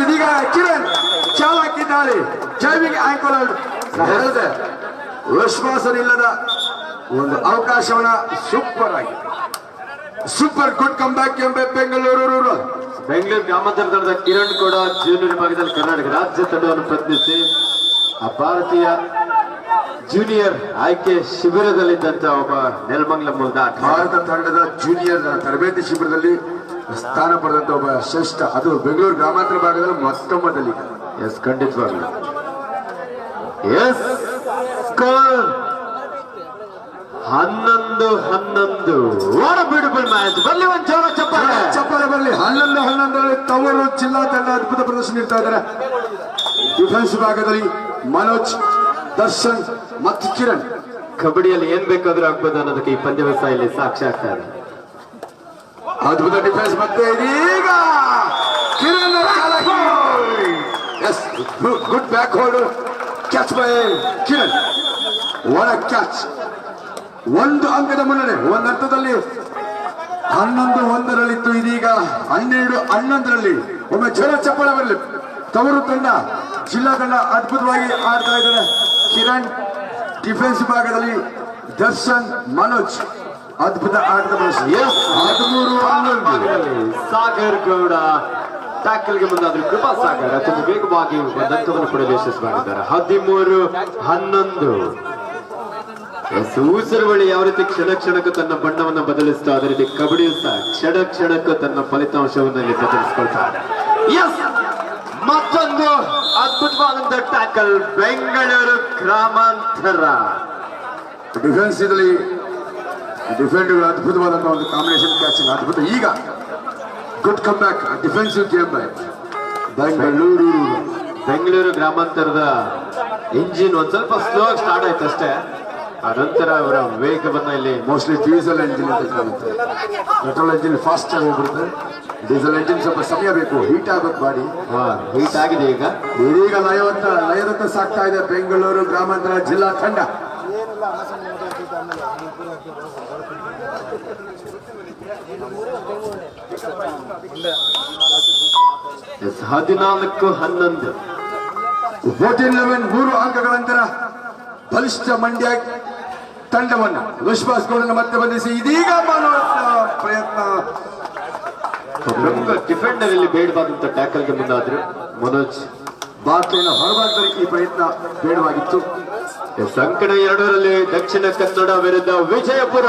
ಇದೀಗ ಕಿರಣ್ ಚಾಲ್ ಹಾಕಿದ್ದಾರೆ. ಆಂಕೋಲರ್ ಹೇಳಿದೆ ವಿಶ್ವಾಸನಿಲ್ಲದ ಒಂದು ಅವಕಾಶವನ್ನ ಸೂಪರ್ ಆಗಿ ಸೂಪರ್ ಗುಡ್ ಕಮ್ ಬ್ಯಾಕ್ ಎಂಬೆ ಬೆಂಗಳೂರು ಬೆಂಗಳೂರು ಗ್ರಾಮಾಂತರ ತಂಡದ ಕಿರಣ್ ಕೂಡ ಜೂನಿಯರ್ ವಿಭಾಗದಲ್ಲಿ ಕರ್ನಾಟಕ ರಾಜ್ಯ ತಂಡವನ್ನು ಪ್ರತಿನಿಧಿಸಿ ಆ ಭಾರತೀಯ ಜೂನಿಯರ್ ಆಯ್ಕೆ ಶಿಬಿರದಲ್ಲಿದ್ದಂತ ಒಬ್ಬ ನೆಲಮಂಗಲ ಮೂಲದ. ಭಾರತ ತಂಡದ ಜೂನಿಯರ್ ತರಬೇತಿ ಶಿಬಿರದಲ್ಲಿ ಸ್ಥಾನ ಪಡೆದಂತ ಒಬ್ಬ ಶ್ರೇಷ್ಠ ಅದು ಬೆಂಗಳೂರು ಗ್ರಾಮಾಂತರ ಭಾಗದಲ್ಲಿ ಮತ್ತೊಮ್ಮದಲ್ಲಿ ಎಸ್ ಖಂಡಿತವಾಗ್ಲು. ಎಸ್ ಹನ್ನೊಂದು ಹನ್ನೊಂದು. ವಾಟ್ ಬ್ಯೂಟಿಫುಲ್ ಮ್ಯಾಚ್ ಬರ್ಲಿ ಒಂದ್ ಜೋರ ಚಪ್ಪಾಳೆ. ಚಪ್ಪಾಳೆ ಬರಲಿ ಹನ್ನೊಂದು ಹನ್ನೊಂದರಲ್ಲಿ ತವರು ಜಿಲ್ಲಾ ತಂಡ ಅದ್ಭುತ ಪ್ರದರ್ಶನ ಇರ್ತಾ ಇದಾರೆ ಡಿಫೆನ್ಸ್ ಭಾಗದಲ್ಲಿ ಮನೋಜ್ ದರ್ಶನ್ ಮತ್ತು ಕಿರಣ್. ಕಬಡ್ಡಿಯಲ್ಲಿ ಏನ್ ಬೇಕಾದ್ರೂ ಆಗ್ಬೋದು ಅನ್ನೋದಕ್ಕೆ ಈ ಪಂದ್ಯಾವಸ್ಥೆ ಇಲ್ಲಿ ಸಾಕ್ಷಿ ಆಗ್ತಾ ಇದೆ. ಅದ್ಭುತ ಡಿಫೆನ್ಸ್ ಮತ್ತೆ ಇದೀಗ Kiran yes good back hold catch by Kiran ಒಳ ಕ್ಯಾಚ್ ಒಂದು ಅಂಕದ ಮುನ್ನಡೆ, ಒಂದು ಹಂತದಲ್ಲಿ ಹನ್ನೊಂದು ಒಂದರಲ್ಲಿತ್ತು ಇದೀಗ, ಹನ್ನೆರಡು ಹನ್ನೊಂದರಲ್ಲಿ. ಒಮ್ಮೆ ಜನ ಚಪ್ಪಳ ಬರಲಿ. ತವರು ತಂಡ, ಜಿಲ್ಲಾ ತಂಡ ಅದ್ಭುತವಾಗಿ ಆಡ್ತಾ ಇದ್ದಾರೆ. ಕಿರಣ್ ಡಿಫೆನ್ಸ್ ಭಾಗದಲ್ಲಿ ದರ್ಶನ್, ಮನೋಜ್. ಅದ್ಭುತ ಆಟದ ಪ್ರದರ್ಶನ. ಎಸ್, ಹದಿಮೂರು ಸಾಗರ್ ಗೌಡ ಟ್ಯಾಕಲ್ಗೆ ಬಂದಾದ್ರು ಕೃಪಾ ಸಾಗರ್, ಅತ್ಯಂತ ವೇಗವಾಗಿ ದಂತವನ್ನು ಯಶಸ್ ಮಾಡಿದ್ದಾರೆ ಹದಿಮೂರು ಹನ್ನೊಂದು. ಎಸ್ ಊಸರವಳಿ ಯಾವ ರೀತಿ ಕ್ಷಣ ಕ್ಷಣಕ್ಕೂ ತನ್ನ ಬಣ್ಣವನ್ನು ಬದಲಿಸ್ತಾ ಅದೇ ರೀತಿ ಕಬಡ್ಡಿಯು ಸಹ ಕ್ಷಣ ಕ್ಷಣಕ್ಕೂ ತನ್ನ ಫಲಿತಾಂಶವನ್ನು ಬದಲಿಸ್ಕೊಳ್ತಾರೆ ಎಸ್, ಮತ್ತೊಂದು ಅದ್ಭುತವಾದಂತ ಟ್ಯಾಕಲ್ ಬೆಂಗಳೂರು ಗ್ರಾಮಾಂತರ. ಡಿಫೆನ್ಸ್ ಇದರಲ್ಲಿ ಡಿಫೆಂಡ್ ಅದ್ಭುತವಾದಂತಹ ಒಂದು ಕಾಂಬಿನೇಷನ್ ಕ್ಯಾಚಿಂಗ್ ಅದ್ಭುತ ಈಗ good come back defensive game by Bengaluru Bengaluru ಗ್ರಾಮಾಂತರದ ಇಂಜಿನ್ ಒಂದ್ ಸ್ವಲ್ಪ ಸ್ಲೋ ಆಗಿ ಸ್ಟಾರ್ಟ್ ಆಯ್ತು ಅಷ್ಟೇ. ಆ ನಂತರ ಅವರ ವೇಗವನ್ನ ಇಲ್ಲಿ ಮೋಸ್ಟ್ಲಿ ಡೀಸೆಲ್ ಎಂಜಿನ್ ಅಂತ ಕಾಣುತ್ತೆ. ಪೆಟ್ರೋಲ್ ಎಂಜಿನ್ ಫಾಸ್ಟ್ ಆಗಿ ಹೋಗ್ಬಿಡುತ್ತೆ ಡೀಸೆಲ್ ಎಂಜಿನ್ ಸ್ವಲ್ಪ ಸಮಯ ಬೇಕು ಹೀಟ್ ಆಗಬೇಕು ಬಾಡಿ ಹೀಟ್ ಆಗಿದೆ ಈಗ. ಇದೀಗ ಲಯವತ್ತ ಲಯದತ್ತ ಸಾಕ್ತಾ ಇದೆ ಬೆಂಗಳೂರು ಗ್ರಾಮಾಂತರ ಜಿಲ್ಲಾ ತಂಡ. ಹದಿನಾಲ್ಕು ಹನ್ನೊಂದು. ಫೋರ್ಟೀನ್ ಲೆವೆನ್ ಮೂರು ಅಂಕಗಳ ನಂತರ ಬಲಿಷ್ಠ ಮಂಡ್ಯ ತಂಡವನ್ನು ವಿಶ್ವಾಸ್ ಗೌಡನ ಮತ್ತೆ ಬಂಧಿಸಿ ಇದೀಗ ಪ್ರಯತ್ನ. ಪ್ರಮುಖ ಡಿಫೆಂಡರ್ ಇಲ್ಲಿ ಬೇಡವಾದಂತ ಟ್ಯಾಕಲ್ಗೆ ಮುಂದಾದ್ರು ಮನೋಜ್. ಬಾಕ್ಲಿನ ಹೊರಭಾಗದಲ್ಲಿ ಈ ಪ್ರಯತ್ನ ಬೇಡವಾಗಿತ್ತು. ಸಂಕಟ ಎರಡರಲ್ಲಿ ದಕ್ಷಿಣ ಕನ್ನಡ ವಿರುದ್ಧ ವಿಜಯಪುರ.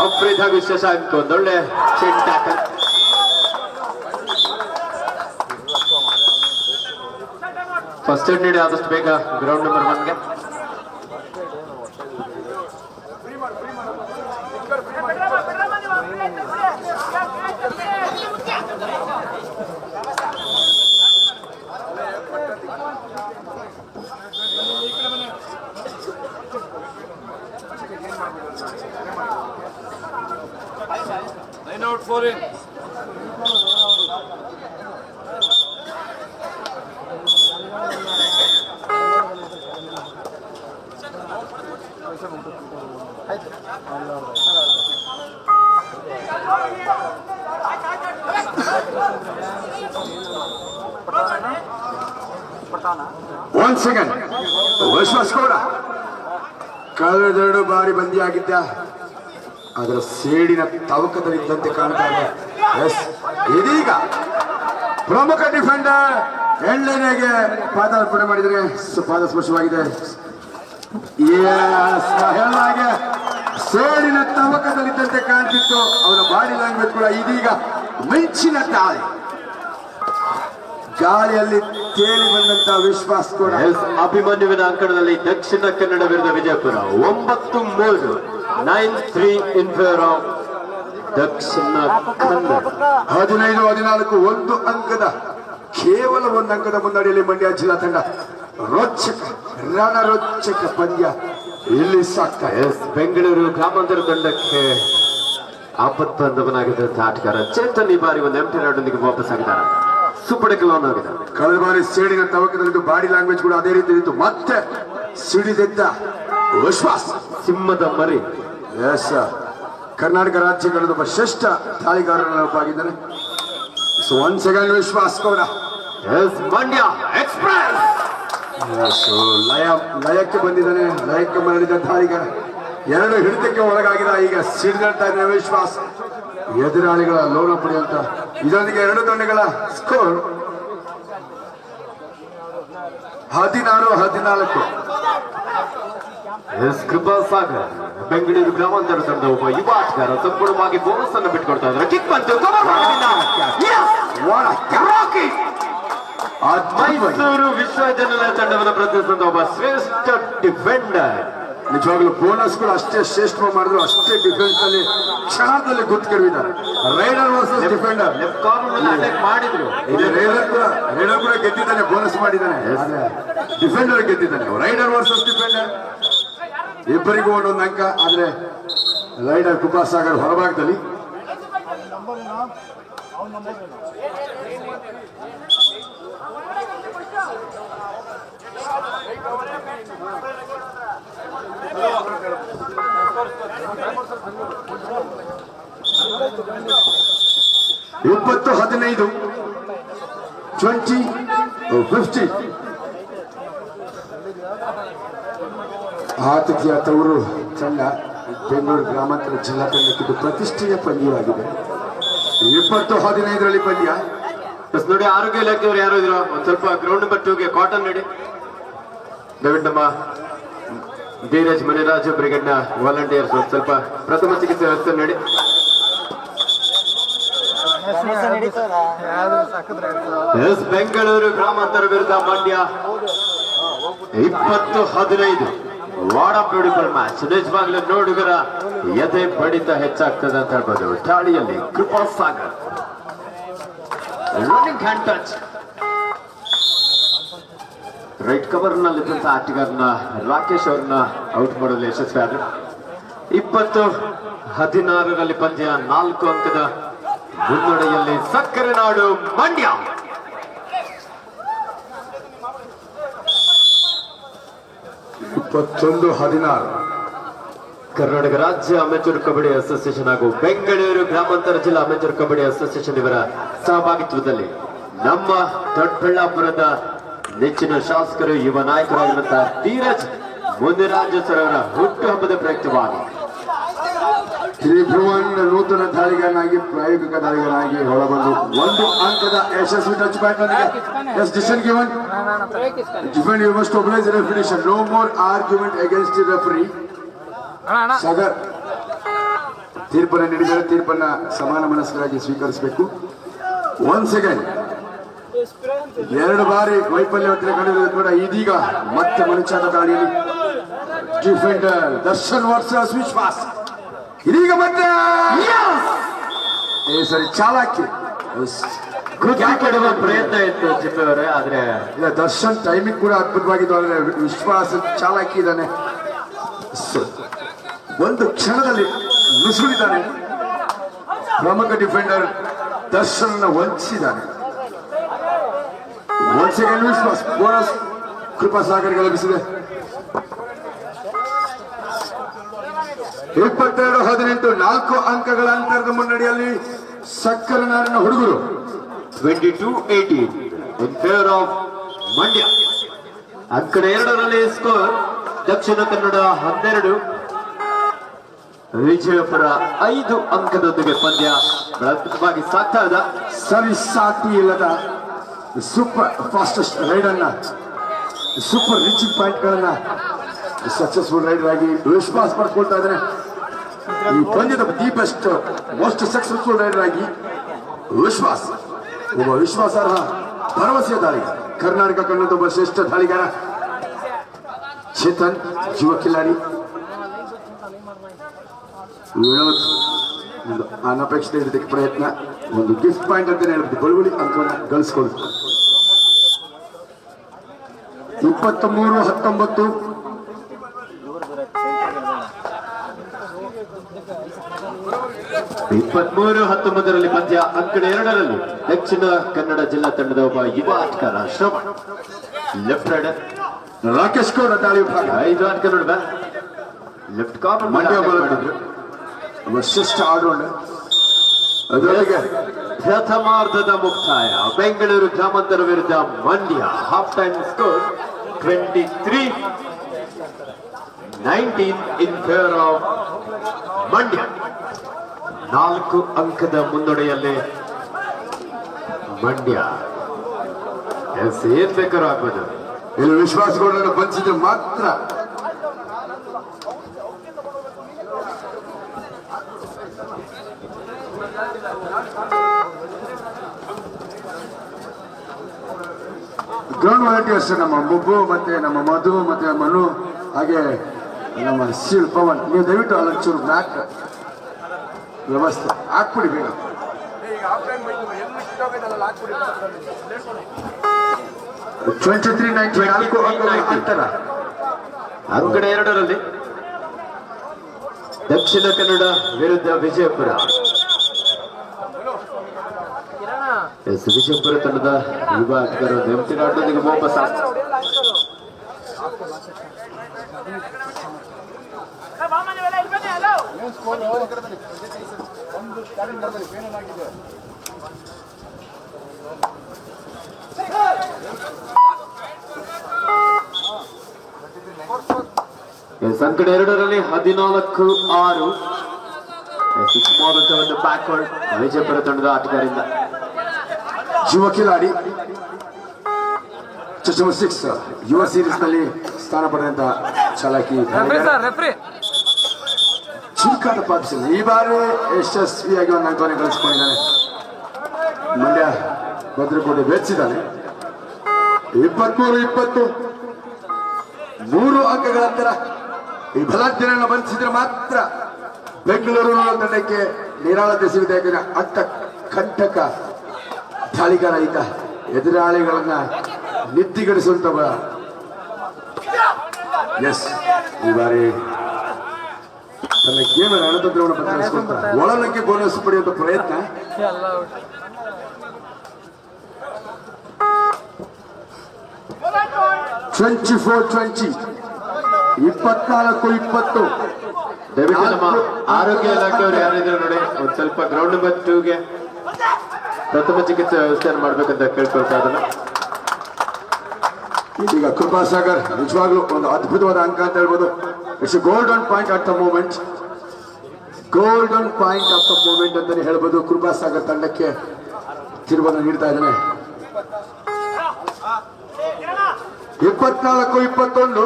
ಅಫ್ರೀದ್ ವಿಶೇಷ ಅಂತ ಒಂದೊಳ್ಳೆ ಚೆನ್ ಟ್ಯಾಕಲ್ ಫಸ್ಟ್ ಏಡ್ ನೀಡಿ ಆದಷ್ಟು ಬೇಗ ಗ್ರೌಂಡ್ ನಂಬರ್ ಒನ್ಗೆ ಒನ್ ಸೆಕೆಂಡ್ ವಿಶ್ವಾಸ್ ಗೌಡ ಕಳೆದೆರಡು ಬಾರಿ ಬಂದಿಯಾಗಿದ್ದ. ಅದರ ಸೇಡಿನ ತವಕದಲ್ಲಿದ್ದಂತೆ ಕಾಣ್ತಾ ಇದೆ. ಎಸ್ ಇದೀಗ ಪ್ರಮುಖ ಡಿಫೆಂಡರ್ ಎಣ್ಣೆನೆಗೆ ಪಾದಾರ್ಪಣೆ ಮಾಡಿದರೆ ಪಾದ ಸ್ಪರ್ಶವಾಗಿದೆ ಹೇಳಲಾಗೆ ಸೇಡಿನ ತವಕದಲ್ಲಿದ್ದಂತೆ ಕಾಣ್ತಿತ್ತು. ಅವರ ಬಾಡಿ ಲ್ಯಾಂಗ್ವೇಜ್ ಕೂಡ ಇದೀಗ ಮಿಂಚಿನ ದಾಳಿ ಗಾಳಿಯಲ್ಲಿ ಕೇಳಿ ಬಂದಂತ ವಿಶ್ವಾಸ ಕೂಡ. ಅಭಿಮನ್ಯುವಿನ ಅಂಕಣದಲ್ಲಿ ದಕ್ಷಿಣ ಕನ್ನಡ ವಿರುದ್ಧ ವಿಜಯಪುರ. ಒಂಬತ್ತು ಮೂರು nine three in favour of Dakshina Kannada. ಹದಿನೈದು ಹದಿನಾಲ್ಕು ಒಂದು ಅಂಕದ ಕೇವಲ ಒಂದು ಅಂಕದ ಮುನ್ನಡೆಯಲ್ಲಿ ಮಂಡ್ಯ ಜಿಲ್ಲಾ ತಂಡ ರೋಚಕ ರಣರೋಚಕ ಪಂದ್ಯ ಇಲ್ಲಿ ಸಾಕ್ತಾ ಬೆಂಗಳೂರು ಗ್ರಾಮಾಂತರ ತಂಡಕ್ಕೆ ಆಪತ್ಬಂಧವನಾಗಿದ್ದಂತಹ ಆಟಗಾರ ಚೇತನ್ ಈ ಬಾರಿ ಒಂದು ಎಂಟಿ ನಾಡೊಂದಿಗೆ ವಾಪಸ್ ಆಗಿದ್ದಾರೆ ಸೂಪರ್ ಆಗಿದೆ. ಕಳೆದ ಬಾರಿ ಸೇಡಿನ ತವಕದಲ್ಲಿ ಬಾಡಿ ಲ್ಯಾಂಗ್ವೇಜ್ ಕೂಡ ಅದೇ ರೀತಿ ಇತ್ತು ಮತ್ತೆ ಸಿಡಿದಿದ್ದ ವಿಶ್ವಾಸ್. ಸಿಂಹದ ಮರಿ. ಎಸ್ ಕರ್ನಾಟಕ ರಾಜ್ಯ ಒಬ್ಬ ಶ್ರೇಷ್ಠ ತಾಳಿಗಾರನೊಬ್ಬಾಗಿದ್ದಾನೆ so one second Vishwas Gowda. Yes Mandya express ಲಯ ಲಯಕ್ಕೆ ಬಂದಿದ್ದಾನೆ ಲಯಕ್ಕೆ ಮರಳಿದ ದಾಳಿಗಾರ. ಎರಡು ಹಿಡಿತಕ್ಕೆ ಒಳಗಾಗಿದ ಈಗ ಸಿಡಿದಂತ ವಿಶ್ವಾಸ್. ಎದುರಾಳಿಗಳ ಲೋನ ಪಡೆಯುವಂತ ಇದರೊಂದಿಗೆ ಎರಡು ತಂಡಗಳ ಸ್ಕೋರ್ ಹದಿನಾರು, ಹದಿನಾಲ್ಕು. ಎಸ್ ಕೃಪಾ ಸಾಗರ್ ಬೆಂಗಳೂರು ಗ್ರಾಮಾಂತರ ತಂಡ ಒಬ್ಬ ಯುವ ಆಟಗಾರ ಸಂಪೂರ್ಣವಾಗಿ ಬೋನಸ್ ಅನ್ನು ಬಿಟ್ಕೊಡ್ತಾ ಇದ್ದಾರೆ. ಕಿಕ್ ಬಂತು! ಮೈಸೂರು ವಿಶ್ವವಿದ್ಯಾನಿಲಯ ತಂಡವನ್ನು ಪ್ರತಿನಿಧಿಸಿದ ಒಬ್ಬ ಶ್ರೇಷ್ಠ ಡಿಫೆಂಡರ್ ನಿಜವಾಗ್ಲೂ ಬೋನಸ್ ಕೂಡ ಅಷ್ಟೇ ಶ್ರೇಷ್ಠ ಮಾಡಿದ್ರು ಅಷ್ಟೇ ಡಿಫೆನ್ಸ್ ಅಲ್ಲಿ ಕ್ಷಣದಲ್ಲಿ ಗುರ್ತಿರುವಿದ್ದಾರೆ raider versus defender left corner attack ಮಾಡಿದ್ರು. ಇಲ್ಲಿ ರೈಡರ್ ಕೂಡ ರೈಡರ್ ಕೂಡ ಗೆದ್ದಿದ್ದಾನೆ ಬೋನಸ್ ಮಾಡಿದ್ದಾನೆ. ಡಿಫೆಂಡರ್ ಗೆದ್ದಿದ್ದಾನೆ. ರೈಡರ್ ವರ್ಸಸ್ ಡಿಫೆಂಡರ್ ಇಬ್ಬರಿಗೂ ಒಂದೊಂದು ಅಂಕ ಆದ್ರೆ ರೈಡರ್ ಕೃಪಾಸಾಗರ್ ಹೊರಭಾಗದಲ್ಲಿ. ಇಪ್ಪತ್ತು ಹದಿನೈದು ಟ್ವೆಂಟಿ ಫಿಫ್ಟಿ ಆತಿಥ್ಯ ತವರು ತಂಡ ಬೆಂಗಳೂರು ಗ್ರಾಮಾಂತರ ಜಿಲ್ಲಾ ತಂಡಕ್ಕೆ ಇದು ಪ್ರತಿಷ್ಠೆಯ ಪಂದ್ಯವಾಗಿದೆ. ಇಪ್ಪತ್ತು ಹದಿನೈದರಲ್ಲಿ ಪಂದ್ಯ. ನೋಡಿ, ಆರೋಗ್ಯ ಇಲಾಖೆಯವರು ಯಾರು ಇದ್ರು? ಒಂದು ಸ್ವಲ್ಪ ಗ್ರೌಂಡ್ ನಂಬರ್ ಕಾಟನ್ ನೋಡಿ. ದಯವಿಟ್ಟು ನಮ್ಮ ಧೀರಜ್ ಮಣಿರಾಜು ಬ್ರಿಗೇಡ್ನ ವಾಲಂಟಿಯರ್ಸ್ ಸ್ವಲ್ಪ ಪ್ರಥಮ ಚಿಕಿತ್ಸೆ ವ್ಯವಸ್ಥೆ ನೋಡಿ. ಎಸ್ ಬೆಂಗಳೂರು ಗ್ರಾಮಾಂತರ ವಿರುದ್ಧ ಮಂಡ್ಯ. ಇಪ್ಪತ್ತು ಹದಿನೈದು. ವಾಡ ಮ್ಯಾಚ್. ನಿಜವಾಗ್ಲೂ ನೋಡುಗರ ಎದೆ ಬಡಿತ ಹೆಚ್ಚಾಗ್ತದೆ ಅಂತ ಹೇಳ್ಬೋದು. ಠಾಳಿಯಲ್ಲಿ Krupa Sagar. Running hand touch right cover ನಲ್ಲಿದ್ದಂತ ಆಟಗಾರನ ರಾಕೇಶ್ ಅವ್ರನ್ನ ಔಟ್ ಮಾಡಲು ಯಶಸ್ವಿ ಆದ್ರು ಇಪ್ಪತ್ತು ಹದಿನಾರರಲ್ಲಿ ಪಂದ್ಯ ನಾಲ್ಕು ಅಂಕದ ಮುನ್ನಡೆಯಲ್ಲಿ ಸಕ್ಕರೆ ನಾಡು ಮಂಡ್ಯ. ಇಪ್ಪತ್ತೊಂದು ಹದಿನಾರು. ಕರ್ನಾಟಕ ರಾಜ್ಯ ಅಮೆಚೂರ್ ಕಬಡ್ಡಿ ಅಸೋಸಿಯೇಷನ್ ಹಾಗೂ ಬೆಂಗಳೂರು ಗ್ರಾಮಾಂತರ ಜಿಲ್ಲಾ ಅಮೆಚೂರ್ ಕಬಡ್ಡಿ ಅಸೋಸಿಯೇಷನ್ ಇವರ ಸಹಭಾಗಿತ್ವದಲ್ಲಿ ನಮ್ಮ ದೊಡ್ಡಬಳ್ಳಾಪುರದ ನೆಚ್ಚಿನ ಶಾಸಕರು ಯುವ ನಾಯಕರಾಗಿರುವಂತಹ ಧೀರಜ್ ಮುಂದಿನ ರಾಜ್ಯ ಅವರ ಹುಟ್ಟುಹಬ್ಬದ ಪ್ರಯುಕ್ತವಾಗಿ ತ್ರಿಭುವನ್ ನೂತನ ದಾಳಿಗನಾಗಿ ಪ್ರಾಯೋಗಿಕ ದಾಳಿಗನಾಗಿ ಒಳಬಂದು ಒಂದು ಅಂಕದ ಯಶಸ್ವಿ touch but yes decision given defend you must oblige ರೆಫ್ರಿಷನ್ no more argument against the referee Sadar ತೀರ್ಪನ್ನು ನೀಡಿದರೆ ತೀರ್ಪನ್ನ ಸಮಾನ ಮನಸ್ಕರಾಗಿ ಸ್ವೀಕರಿಸಬೇಕು. ಒನ್ ಸೆಕೆಂಡ್ ಎರಡು ಬಾರಿ ವೈಫಲ್ಯ ಕಂಡಿರುವುದು ಕೂಡ ಇದೀಗ ಮತ್ತೆ ಮನುಷ್ಯದ ದಾಳಿಯಲ್ಲಿ. ಡಿಫೆಂಡರ್ ದರ್ಶನ್ ವರ್ಸಸ್ ವಿಶ್ವಾಸ್ ಇದೀಗ ಮತ್ತೆ ಏ ಸರಿ ಚಾಲಾಕಿ. ಕೃತಿ ಕೆಡುವ ಪ್ರಯತ್ನ ಇತ್ತು ಅವರೇ ಆದ್ರೆ ಇಲ್ಲ ದರ್ಶನ್ ಟೈಮಿಂಗ್ ಕೂಡ ಅದ್ಭುತವಾಗಿದ್ದು ಆದ್ರೆ ವಿಶ್ವಾಸ ಚಾಲಾಕಿ ಇದ್ದಾನೆ. ಸೊ, ಒಂದು ಕ್ಷಣದಲ್ಲಿ ನುಸುಳಿದ್ದಾನೆ ಪ್ರಮುಖ ಡಿಫೆಂಡರ್ ದರ್ಶನ್ ವಂಚಿಸಿದ್ದಾನೆ ಒಂದ್ ಸೆಕೆಂಡ್ ವಿಶ್ವಾಸ್ ಬೋನಸ್ ಕೃಪಾ ಸಾಗರ್ಗೆ ಲಭಿಸಿದೆ. ಇಪ್ಪತ್ತೆರಡು ಹದಿನೆಂಟು ನಾಲ್ಕು ಅಂಕಗಳ ಅಂತರದ ಮುನ್ನಡೆಯಲ್ಲಿ ಸಕ್ಕರೆ ನಾರಿನ ಹುಡುಗರು twenty two eighteen favour of Mandya. ಅಂಕಣ ಎರಡರಲ್ಲಿ ಸ್ಕೋರ್ ದಕ್ಷಿಣ ಕನ್ನಡ ಹನ್ನೆರಡು. ವಿಜಯಪುರ ಐದು ಅಂಕದೊಂದಿಗೆ ಪಂದ್ಯ ಅದ್ಭುತವಾಗಿ ಸಾಕ್ತಾ ಇದ್ದ ಸರಿ ಸಾಕಿ ಇಲ್ಲದ ಸೂಪರ್ ಫಾಸ್ಟೆಸ್ಟ್ ರೈಡ್ ಅನ್ನ ಸೂಪರ್ ರಿಚಿಂಗ್ ಪಾಯಿಂಟ್ ಗಳನ್ನ ಸಕ್ಸಸ್ಫುಲ್ ರೈಡರ್ ಆಗಿ ವಿಶ್ವಾಸ ಪಡ್ಕೊಳ್ತಾ ಇದ್ದಾನೆ ಈ ಪಂದ್ಯದ ದಿ ಮೋಸ್ಟ್ ಸಕ್ಸಸ್ಫುಲ್ ರೈಡರ್ ಆಗಿ ವಿಶ್ವಾಸ್, ಒಬ್ಬ ವಿಶ್ವಾಸಾರ್ಹ ಭರವಸೆಯ ದಾಳಿಗಾರ ಕರ್ನಾಟಕ ಕಂಡಂತ ಒಬ್ಬ ಶ್ರೇಷ್ಠ ದಾಳಿಗಾರ. ಚೇತನ್, ಯುವ ಖಿಲಾಡಿ ವಿನೋದ್, ಒಂದು ಅನಪೇಕ್ಷಿತ ಹಿಡಿದಕ್ಕೆ ಪ್ರಯತ್ನ, ಒಂದು ಗಿಫ್ಟ್ ಪಾಯಿಂಟ್ ಅಂತ ಹೇಳ್ಬೋದು ಬಳುವಳಿ ಅಂಕವನ್ನು ಗಳಿಸ್ಕೊಳ್ತು ಇಪ್ಪತ್ತ ಮೂರು, ಹತ್ತೊಂಬತ್ತು ಇಪ್ಪತ್ಮೂರು ಹತ್ತೊಂಬತ್ತರಲ್ಲಿ ಪಂದ್ಯ ಅಂಕಣ ಎರಡರಲ್ಲಿ ದಕ್ಷಿಣ ಕನ್ನಡ ಜಿಲ್ಲಾ ತಂಡದ ಒಬ್ಬ ಯುವ ಆಟಗಾರ ಶ್ರವಣ್. ಲೆಫ್ಟ್ ರೈಡರ್ ರಾಕೇಶ್ ಗೌಡ ದಾಳಿ ವಿಭಾಗ. ಐದು ಅಂಕ ನೋಡಿದ ಲೆಫ್ಟ್ ಕಾಪ್ ಮಂಡ್ಯ ಮಾಡಿದ್ರು. ಆಲ್ರೌಂಡರ್ ಅದರೊಳಗೆ ಪ್ರಥಮಾರ್ಧದ ಮುಕ್ತಾಯ. ಬೆಂಗಳೂರು ಗ್ರಾಮಾಂತರ ವಿರುದ್ಧ Mandya. Half time score twenty three nineteen in favour of Mandya. ನಾಲ್ಕು ಅಂಕದ ಮುನ್ನಡೆಯಲ್ಲಿ ಮಂಡ್ಯ. ಏನ್ ಬೇಕಾದ್ರೂ ಆಗ್ಬೋದು. ಇಲ್ಲಿ ವಿಶ್ವಾಸಗೌಡರನ್ನು ಬಂಚಿದ್ರೆ ಮಾತ್ರ. ಗ್ರೌಂಡ್ ವಾಲಂಟಿಯರ್ಸ್ ನಮ್ಮ ಮುಬ್ಬು ಮತ್ತೆ ನಮ್ಮ ಮಧು ಮತ್ತೆ ಮನು, ಹಾಗೆ ನಮ್ಮ ಶಿಲ್ ಪವನ್. ನೀವು ದಯವಿಟ್ಟು ಅಲ್ಲೊಂಚೂರು ಬ್ಯಾಕ್ ವ್ಯವಸ್ಥೆ ಹಾಕ್ಬಿಡಿ ಬೇಗ. ಟ್ವೆಂಟಿ ತ್ರೀ ನೈನ್ಟಿ ನಾಲ್ಕು ಅಂತರ. ಅಂಕಡ ಎರಡರಲ್ಲಿ ದಕ್ಷಿಣ ಕನ್ನಡ ವಿರುದ್ಧ ವಿಜಯಪುರ. ಎಸ್ ವಿಜಯಪುರ ತಂಡದ ಆಟಗಾರ ನೆಮ್ತಿನ ಆಟದೊಂದಿಗೆ ವಾಪಸ್ ಎಸ್ ಅಂಕಡ ಎರಡರಲ್ಲಿ ಹದಿನಾಲ್ಕು ಆರು. ಎಸ್ ಸುಮಾರು ಒಂದು ಬ್ಯಾಕ್ವರ್ಡ್ ವಿಜಯಪುರ ತಂಡದ ಆಟಗಾರಿಂದ ಯುವ ಕಿಲಾಡಿ. ಸಿಕ್ಸ್ ಯುವ ಸೀರೀಸ್ನಲ್ಲಿ ಸ್ಥಾನ ಪಡೆದಂತ ಚಾಲಕಿ ರೆಫ್ರಿ ಚಿಂಕಾಟ ಈ ಬಾರಿ ಯಶಸ್ವಿಯಾಗಿ ಒಂದು ಅಂಕವನ್ನು ಗಳಿಸಿಕೊಂಡಿದ್ದಾನೆ ಮಂಡ್ಯ ಭದ್ರಕೋಟೆ ಬೆಚ್ಚಿದ್ದಾನೆ ಇಪ್ಪತ್ಮೂರು ಇಪ್ಪತ್ತು ಮೂರು ಅಂಕಗಳ ಈ ಬಲಾಢ್ಯರನ್ನು ಬಂಧಿಸಿದ್ರೆ ಮಾತ್ರ ಬೆಂಗಳೂರು ತಂಡಕ್ಕೆ ನಿರಾಳತೆ ಸಿಗುತ್ತೆ ಯಾಕಂದ್ರೆ ಅಟ್ಟ ಕಂಟಕ ದಾಳಿಗಾರ ಈತ ಎದುರಾಳಿಗಳನ್ನ ನಿದ್ದಿಗಡಿಸುವಂತ ಎಸ್ ಈ ಬಾರಿ ತನ್ನ ಕೇವಲ ಅಣತಂತ್ರವನ್ನು ಬದಲಾಯಿಸಿಕೊಂಡ ಒಳಲಕ್ಕೆ ಬೋನಸ್ ಪಡೆಯುವಂತ ಪ್ರಯತ್ನ? ಟ್ವೆಂಟಿ ಫೋರ್ ಟ್ವೆಂಟಿ ಇಪ್ಪತ್ನಾಲ್ಕು ಇಪ್ಪತ್ತು. ದಯವಿಟ್ಟು ನಮ್ಮ ಆರೋಗ್ಯ ಇಲಾಖೆಯವರು ಯಾರಿದ್ರು ನೋಡಿ ಒಂದ್ ಸ್ವಲ್ಪ ಗ್ರೌಂಡ್ ನಂಬರ್ ಟೂಗೆ ಪ್ರಥಮ ಚಿಕಿತ್ಸೆ ವ್ಯವಸ್ಥೆಯನ್ನು ಮಾಡ್ಬೇಕಂತ ಕೇಳ್ಕೊಳ್ತಾ ಇದ್ದಾನೆ. ಈಗ ಕೃಪಾಸಾಗರ್ ನಿಜವಾಗ್ಲೂ ಒಂದು ಅದ್ಭುತವಾದ ಅಂಕ ಅಂತ ಹೇಳ್ಬೋದು. It's golden point at the moment golden point of the moment ಅಂತಾನೆ ಹೇಳ್ಬೋದು. ಕೃಪಾಸಾಗರ್ ತಂಡಕ್ಕೆ ತಿರುವನ್ನು ನೀಡ್ತಾ ಇದ್ದಾನೆ. ಇಪ್ಪತ್ನಾಲ್ಕು, ಇಪ್ಪತ್ತೊಂದು